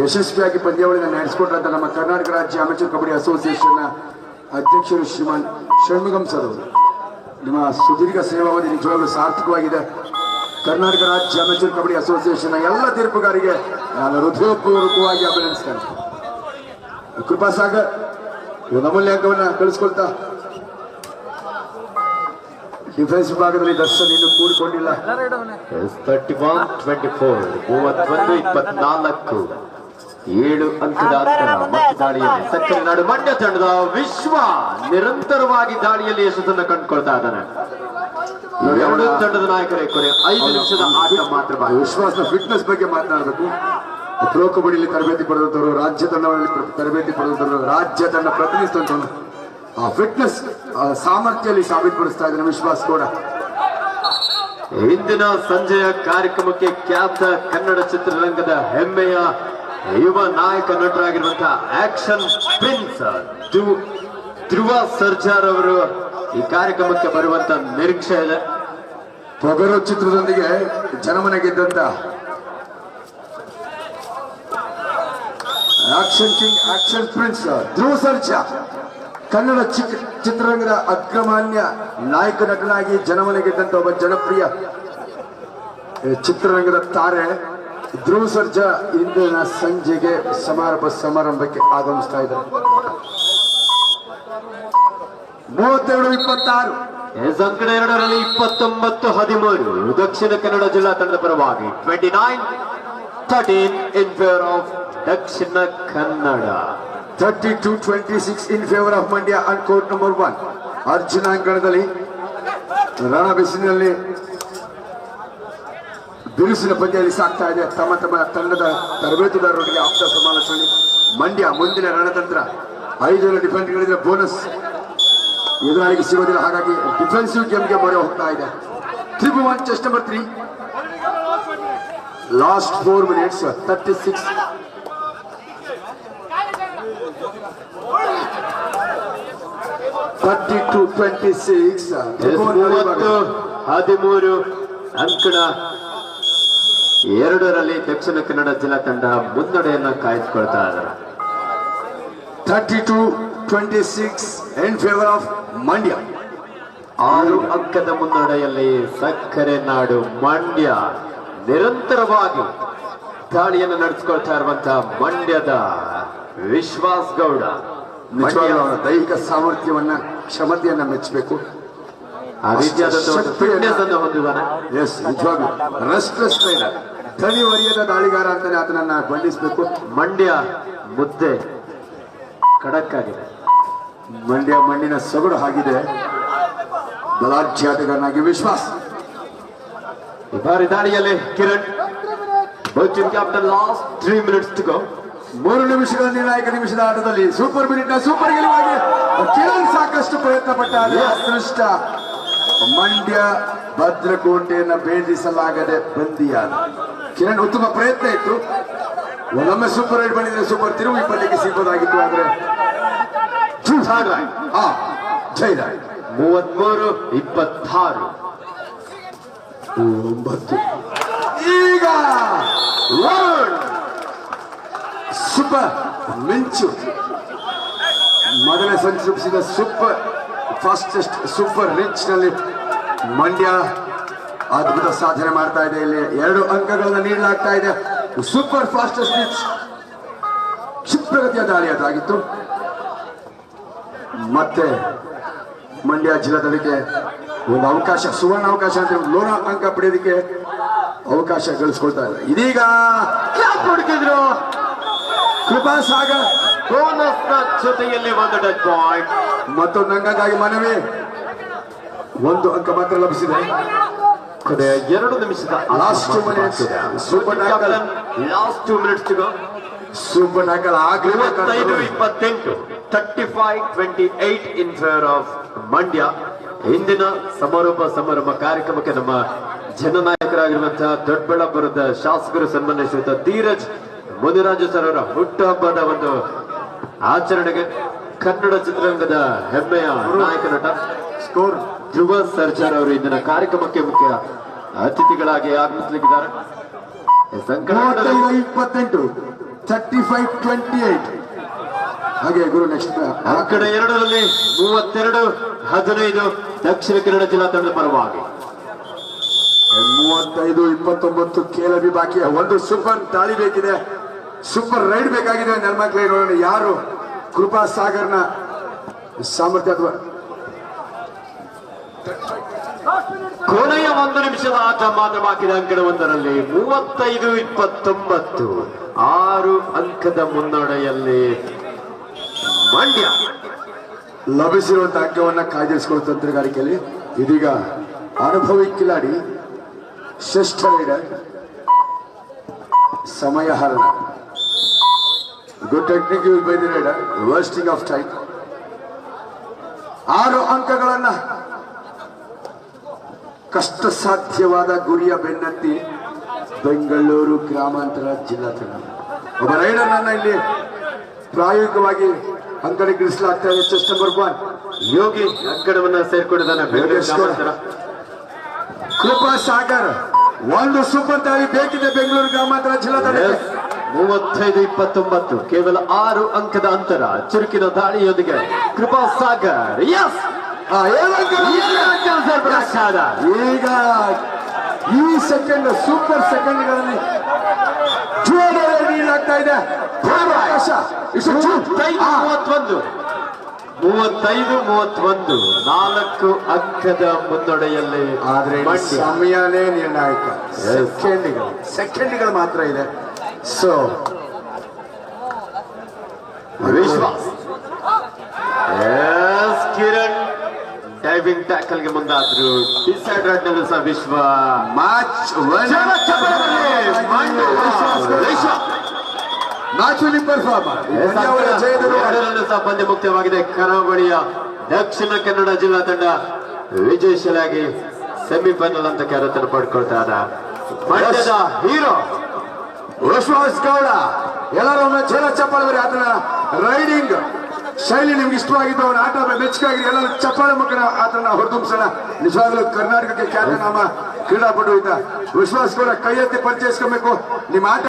ಯಶಸ್ವಿಯಾಗಿ ಪಂದ್ಯಾವಳಿನ ನಡೆಸಿಕೊಂಡಂತ ನಮ್ಮ ಕರ್ನಾಟಕ ರಾಜ್ಯ ಅಮೆಚರ್ ಕಬಡ್ಡಿ ಅಸೋಸಿಯೇಷನ್ ಅಧ್ಯಕ್ಷರು ಶ್ರೀಮಾನ್ ಷಣ್ಮುಗಂ ಸರ್ ಅವರು. ನಿಮ್ಮ ಸುದೀರ್ಘ ಸೇವಾವಧಿ ನಿಜವಾಗ್ಲೂ ಸಾರ್ಥಕವಾಗಿದೆ. ಕರ್ನಾಟಕ ರಾಜ್ಯ ಅಮೆಚೂರ್ ಕಬಡ್ಡಿ ಅಸೋಸಿಯೇಷನ್ ಎಲ್ಲ ತೀರ್ಪುಗಾರಿಗೆ ನಾನು ಹೃದಯಪೂರ್ವಕವಾಗಿ ಅಭಿನಂದಿಸ್ತೇನೆ. ಕೃಪಾ ಸಾಗರ್ ಅಮೂಲ್ಯ ಅಂಕವನ್ನ ಕಳಿಸ್ಕೊಳ್ತಾ. ಡಿಫೆನ್ಸ್ ವಿಭಾಗದಲ್ಲಿ ದರ್ಶನ ಇನ್ನು ಕೂಡಿಕೊಂಡಿಲ್ಲ ತರ್ಟಿ ಒನ್ ಟ್ವೆಂಟಿ ಫೋರ್ ಮೂವತ್ತೊಂದು, ಇಪ್ಪತ್ನಾಲ್ಕು. ಏಳು ಅಂಕದ ದಾಳಿಯಲ್ಲಿ ಸಕ್ಕರೆ ನಾಡು ಮಂಡ್ಯ ತಂಡದ ವಿಶ್ವ ನಿರಂತರವಾಗಿ ದಾಳಿಯಲ್ಲಿ ಯಶಸ್ಸನ್ನು ಕಂಡುಕೊಳ್ತಾ ಇದ್ದಾನೆ. ಎರಡು ತಂಡದ ನಾಯಕರೇ ಕೊನೆ ಐದು ನಿಮಿಷದ ಆಟ ಮಾತ್ರ ಬಾ ವಿಶ್ವಾಸದ ಫಿಟ್ನೆಸ್ ಬಗ್ಗೆ ಮಾತನಾಡಬೇಕು. ಪ್ರೋ ಕಬಡ್ಡಿಯಲ್ಲಿ ತರಬೇತಿ ಪಡೆದಂತವರು ರಾಜ್ಯ ತಂಡಗಳಲ್ಲಿ ಪ್ರ- ತರಬೇತಿ ಪಡೆದಂತವರು ರಾಜ್ಯ ತಂಡ ಪ್ರತಿನಿಧಿಸಿದಂತವರು ಆ ಫಿಟ್ನೆಸ್ ಸಾಮರ್ಥ್ಯದಲ್ಲಿ ಸಾಬೀತುಪಡಿಸ್ತಾ ಇದ್ದಾರೆ ವಿಶ್ವಾಸ್ ಕೂಡ ಇಂದಿನ ಸಂಜೆಯ ಕಾರ್ಯಕ್ರಮಕ್ಕೆ ಖ್ಯಾತ ಕನ್ನಡ ಚಿತ್ರರಂಗದ ಹೆಮ್ಮೆಯ ಯುವ ನಾಯಕ ನಟರಾಗಿರುವಂತಹ ಆಕ್ಷನ್ ಪ್ರಿನ್ಸ್ ಧ್ರು- ಧ್ರುವ ಸರ್ಜಾರ್ ಅವರು ಈ ಕಾರ್ಯಕ್ರಮಕ್ಕೆ ಬರುವಂತ ನಿರೀಕ್ಷೆ ಇದೆ. ಪೊಗರು ಚಿತ್ರದೊಂದಿಗೆ ಜನಮನ ಗೆದ್ದಂತ action king, action prince, Dhruva Sarja, Kannada ಚಿತ್ರ, ಚಿತ್ರರಂಗದ ಅಗ್ರಮಾನ್ಯ ನಾಯಕ ನಟನಾಗಿ ಜನಮನ ಗೆದ್ದಂತ ಒಬ್ಬ ಜನಪ್ರಿಯ ಚಿತ್ರರಂಗದ ತಾರೆ ಧ್ರುವ ಸರ್ಜಾ ಇಂದಿನ ಸಂಜೆಗೆ ಸಮಾರಂಭ ಸಮಾರಂಭಕ್ಕೆ ಆಗಮಿಸ್ತಾ ಇದ್ದಾರೆ. ಮೂವತ್ತೆರಡು ಇಪ್ಪತ್ತಾರು. ಸಂಕಟ ಎರಡರಲ್ಲಿ ಇಪ್ಪತ್ತೊಂಬತ್ತು ಹದಿಮೂರು. ದಕ್ಷಿಣ ಕನ್ನಡ ಜಿಲ್ಲಾ ತಂಡದ ಪರವಾಗಿ twenty nine thirteen in favour of Dakshina Kannada. Thirty two twenty six in favour of Mandya and court number one ಅರ್ಜುನಾಂಗಣದಲ್ಲಿ ರಣ ಬಿಸಿಲಿನಲ್ಲಿ ಬಿರುಸಿನ ಪಂದ್ಯದಲ್ಲಿ ಸಾಕ್ತಾ ಇದೆ. ತಮ್ಮ ತಮ್ಮ ತಂಡದ ತರಬೇತುದಾರರೊಂದಿಗೆ ಆಪ್ತ ಸಮಾಲೋಚನೆ. ಮಂಡ್ಯ ಮುಂದಿನ ರಣತಂತ್ರ. ಐದು ಡಿಫೆಂಡ್ಗಳಿದ್ರೆ ಬೋನಸ್ ಎದುರಾಳಿಗೆ ಸಿಗೋದಿಲ್ಲ ಹಾಗಾಗಿ ಡಿಫೆನ್ಸಿವ್ ಗೇಮ್ಗೆ ಮೊರೆ ಹೋಗ್ತಾ ಇದೆ. Tribhuvan chest number three last four minutes thirty six thirty two twenty six ಹದಿಮೂರು ಅಂಕಣ. ಎರಡರಲ್ಲಿ ದಕ್ಷಿಣ ಕನ್ನಡ ಜಿಲ್ಲಾ ತಂಡ ಮುನ್ನಡೆಯನ್ನು ಕಾಯ್ದುಕೊಳ್ತಾ ಇದ್ದಾರೆ. Thirty two twenty six in favour of Mandya ಆರು ಅಂಕದ ಮುನ್ನಡೆಯಲ್ಲಿ ಸಕ್ಕರೆ ನಾಡು ಮಂಡ್ಯ ನಿರಂತರವಾಗಿ ದಾಳಿಯನ್ನು ನಡೆಸಿಕೊಳ್ತಾ ಇರುವಂತಹ ಮಂಡ್ಯದ ವಿಶ್ವಾಸ್ ಗೌಡ. ನಿಜವಾಗ್ಲೂ ದೈಹಿಕ ಸಾಮರ್ಥ್ಯವನ್ನ ಕ್ಷಮತೆಯನ್ನ ಮೆಚ್ಚಬೇಕು. ಆ ರೀತಿಯಾದಂತಹ ಒಂದು ಹೊಂದಿದ್ದಾನೆ. ಎಸ್ ನಿಜವಾಗ್ಲೂ. ರೆಸ್ಟ್ಲೆಸ್ ಟ್ರೈನರ್ ಒರಿಯದ ದಾಳಿಗಾರ ಅಂತಾನೆ ಆತನನ್ನ ಬಂಧಿಸಬೇಕು. ಮಂಡ್ಯ ಮುದ್ದೆ ಖಡಕ್ ಆಗಿದೆ ಮಂಡ್ಯ ಮಣ್ಣಿನ ಸೊಗಡು ಆಗಿದೆ. ಬಲಾಢ್ಯಾಟಗಾರನಾಗಿ ವಿಶ್ವಾಸ್. ಈ ಬಾರಿ ದಾಳಿಯಲ್ಲಿ Kiran Bochin captain last three minutes to go ಮೂರು ನಿಮಿಷಗಳ ನಿರ್ಣಾಯಕ ನಿಮಿಷದ ಆಟದಲ್ಲಿ ಸೂಪರ್ ಮಿನಿಟ್ನ ಸೂಪರ್ ಗೆಲುವಾಗಿ ಕಿರಣ್ ಸಾಕಷ್ಟು ಪ್ರಯತ್ನ ಪಟ್ಟ ಅದೇ ಅದೃಷ್ಟ. ಮಂಡ್ಯ ಭದ್ರಕೋಟೆಯನ್ನು ಭೇದಿಸಲಾಗದೆ ಬಂದಿಯಾದ. ಕಿರಣ್ ಉತ್ತಮ ಪ್ರಯತ್ನ ಇತ್ತು. ಒಮ್ಮೆ ಸೂಪರ್ ರೈಡ್ ಬಂದಿದ್ರೆ ಸೂಪರ್ ತಿರುವು ಇಪ್ಪತ್ತಕ್ಕೆ ಸಿಗ್ಬೋದಾಗಿತ್ತು ಆದ್ರೆ ಆ ಜೈರಾಯ್ ಮೂವತ್ಮೂರು, ಇಪ್ಪತ್ತಾರು. ಒಂಬತ್ತು ಈಗ ವರುಣ್. ಸೂಪರ್. ಮಿಂಚು. ಮೊದಲೇ ಸಂಚರಿಸಿದ ಸೂಪರ್, ಫಾಸ್ಟೆಸ್ಟ್, ಸೂಪರ್ ರಿಚ್ನಲ್ಲಿ ಮಂಡ್ಯ ಅದ್ಭುತ ಸಾಧನೆ ಮಾಡ್ತಾ ಇದೆ. ಇಲ್ಲಿ ಎರಡು ಅಂಕಗಳನ್ನು ನೀಡಲಾಗ್ತಾ ಇದೆ. Super, fastest rich. ಕ್ಷಿಪ್ರಗತಿಯ ದಾಳಿ ಅದಾಗಿತ್ತು. ಮತ್ತೆ ಮಂಡ್ಯ ಜಿಲ್ಲಾದಳಿಗೆ ಒಂದು ಅವಕಾಶ ಸುವರ್ಣ ಅವಕಾಶ ಅಂತ ಲೋನ ಅಂಕ ಪಡೆಯೋದಕ್ಕೆ ಅವಕಾಶ ಗಳಿಸ್ಕೊಳ್ತಾ ಇಲ್ಲ ಇದೀಗ ಹುಡುಕಿದ್ರು? ಕೃಪಾ ಸಾಗರ್. ಬೋನಸ್ ಜೊತೆಯಲ್ಲಿ ಒಂದು ಡಚ್ ಪಾಯಿಂಟ್ ಮತ್ತೊಂದು ಅಂಕಕ್ಕಾಗಿ ಮನವಿ. ಒಂದು ಅಂಕ ಮಾತ್ರ ಲಭಿಸಿದೆ. ಎರಡು ನಿಮಿಷದ last. Last two minutes super ಆಗ್ಲೇಬೇಕಾದ್ರೆ ಇಪ್ಪತ್ತೆಂಟು thirty five twenty eight in favour of Mandya ಹಿಂದಿನ ಸಮಾರೋಪ ಸಮಾರಂಭ ಕಾರ್ಯಕ್ರಮಕ್ಕೆ ನಮ್ಮ ಜನನಾಯಕರಾಗಿರುವಂತಹ ದೊಡ್ಡಬಳ್ಳಾಪುರದ ಶಾಸಕರು ಸನ್ಮಾನಿಸಿದ ಧೀರಜ್ ಮುನಿರಾಜು ಸರ್ ಅವರ ಹುಟ್ಟುಹಬ್ಬದ ಒಂದು ಆಚರಣೆಗೆ ಕನ್ನಡ ಚಿತ್ರರಂಗದ ಹೆಮ್ಮೆಯ ನಾಯಕ ನಟ ಸ್ಕೋರ್ ಧ್ರುವ ಸರ್ಜಾರ್ ಅವರು ಇಂದಿನ ಕಾರ್ಯಕ್ರಮಕ್ಕೆ ಮುಖ್ಯ ಅತಿಥಿಗಳಾಗಿ ಆಗಮಿಸಲಿದ್ದಾರೆ ಇಪ್ಪತ್ತೆಂಟು. ತರ್ಟಿ ಫೈವ್ ಟ್ವೆಂಟಿ ಏಟ್ ಹಾಗೆ ಗುರು ನೆಕ್ಸ್ಟ್ ಆ ಕಡೆ ಎರಡರಲ್ಲಿ ಮೂವತ್ತೆರಡು ಹದಿನೈದು ದಕ್ಷಿಣ ಕನ್ನಡ ಜಿಲ್ಲಾ ತಂಡದ ಪರವಾಗಿ. ಮೂವತ್ತೈದು ಇಪ್ಪತ್ತೊಂಬತ್ತು ಕೇಳಬಿ ಬಾಕಿ. ಒಂದು ಸೂಪರ್ ದಾಳಿ ಬೇಕಿದೆ. ಸೂಪರ್ ರೈಡ್ ಬೇಕಾಗಿದೆ. ನೆಲಮಕ್ಳೆ ನೋಡೋಣ ಯಾರು ಕೃಪಾ ಸಾಗರ್ನ ಸಾಮರ್ಥ್ಯ ಅಥವಾ ಕೊನೆಯ ಒಂದು ನಿಮಿಷದ ಆಟ ಮಾತ್ರ ಬಾಕಿದ ಅಂಕಣ ಒಂದರಲ್ಲಿ ಮೂವತ್ತೈದು, ಇಪ್ಪತ್ತೊಂಬತ್ತು. ಆರು ಅಂಕದ ಮುನ್ನಡೆಯಲ್ಲಿ ಮಂಡ್ಯ ಲಭಿಸಿರುವಂತಹ ಅಂಕವನ್ನ ಕಾಯ್ದಿರಿಸಿಕೊಳ್ಳುವ ತಂತ್ರಗಾರಿಕೆಯಲ್ಲಿ ಇದೀಗ ಅನುಭವಿ ಕಿಲಾಡಿ, ಶ್ರೇಷ್ಠ ರೈಡರ್ ಸಮಯ ಹರಣ good technique by the wasting of time ಆರು ಅಂಕಗಳನ್ನ ಕಷ್ಟ ಸಾಧ್ಯವಾದ ಗುರಿಯ ಬೆನ್ನತ್ತಿ ಬೆಂಗಳೂರು ಗ್ರಾಮಾಂತರ ಜಿಲ್ಲಾ ತಂಡ. ಒಬ್ಬ ರೈಡರ್ನನ್ನ ಇಲ್ಲಿ ಪ್ರಾಯೋಗಿಕವಾಗಿ ಅಂಕಣಕ್ಕಿಳಿಸಲಾಗ್ತಾ ಇದೆ. ಚೆಸ್ಟ್ ನಂಬರ್ ಒನ್ ಯೋಗಿ ಅಂಗಡವನ್ನ ಸೇರ್ಕೊಂಡಿದ್ದಾನೆ ಕೃಪಾ ಸಾಗರ್ ಒಂದು ಸೂಪರ್ ದಾಳಿ ಬೇಕಿದೆ ಬೆಂಗಳೂರು ಗ್ರಾಮಾಂತರ ಜಿಲ್ಲಾ ತಂಡ ಮೂವತ್ತೈದು ಇಪ್ಪತ್ತೊಂಬತ್ತು ಕೇವಲ ಆರು ಅಂಕದ ಅಂತರ ಚುರುಕಿನ ದಾಳಿಯೊಂದಿಗೆ ಕೃಪಾ ಸಾಗರ್. ಎಸ್ ಈಗ ಈ ಸೆಕೆಂಡ್ ಸೂಪರ್ ಸೆಕೆಂಡ್ಗಳಲ್ಲಿ ಜೋರಾಗಿ ನೀಡಲಾಗ್ತಾ ಇದೆ. ಮೂವತ್ತೈದು. ಮೂವತ್ತೊಂದು ಮೂವತ್ತೈದು. ನಾಲ್ಕು ಅಂಕದ ಮುನ್ನಡೆಯಲ್ಲಿ ಆದ್ರೆ. ಸಮಯನೇ ನಿರ್ಣಾಯಕ ಸೆಕೆಂಡ್ಗಳು ಸೆಕೆಂಡ್ಗಳು ಮಾತ್ರ ಇದೆ. ಸೊ ವಿಶ್ವಾಸ್. ಕಿರಣ್. ಡೈವಿಂಗ್ ಟ್ಯಾಕಲ್ಗೆ ಮುಂದಾದ್ರು ಡಿಸೈಡ್ ಸಹ ವಿಶ್ವ ಮ್ಯಾಚ್ ಜನ ಪರ್ಫಾರ್ಮ್ ಸಹ ಪಂದ್ಯ ಮುಕ್ತವಾಗಿದೆ. ಕರಾವಳಿಯ ದಕ್ಷಿಣ ಕನ್ನಡ ಜಿಲ್ಲಾ ತಂಡ ವಿಜಯಶಾಲಾಗಿ ಸೆಮಿಫೈನಲ್ ಅಂತ ಕರೆತನ್ನು ಪಡ್ಕೊಳ್ತಾರ ಮಂಡ್ಯದ ಹೀರೋ ವಿಶ್ವಾಸ್ ಗೌಡ. ಎಲ್ಲರೂ ಚೇರ ಜೋರ ಚಪ್ಪಾಳೆ ಬರೀ ಆತನ ರೈಡಿಂಗ್ ಶೈಲಿ ನಿಮ್ಗೆ ಇಷ್ಟವಾಗಿದ್ದು ಅವನ ಆಟ ಮೆಚ್ಚುಗಾಗಿ ಎಲ್ಲ ಚಪ್ಪಾಳೆ ಮಕ್ಕಳ ಆತನ ಹೊರತುಂಬಿಸೋಣ ನಿಜವಾಗ್ಲೂ ಕರ್ನಾಟಕಕ್ಕೆ ಖ್ಯಾತನಾಮ, ಕ್ರೀಡಾಪಟು ಇದ್ದ. ವಿಶ್ವಾಸ ಕೂಡ ಕೈ ಎತ್ತಿ ಪರಿಚಯಿಸ್ಕೊಬೇಕು. ನಿಮ್ಮ ಆಟ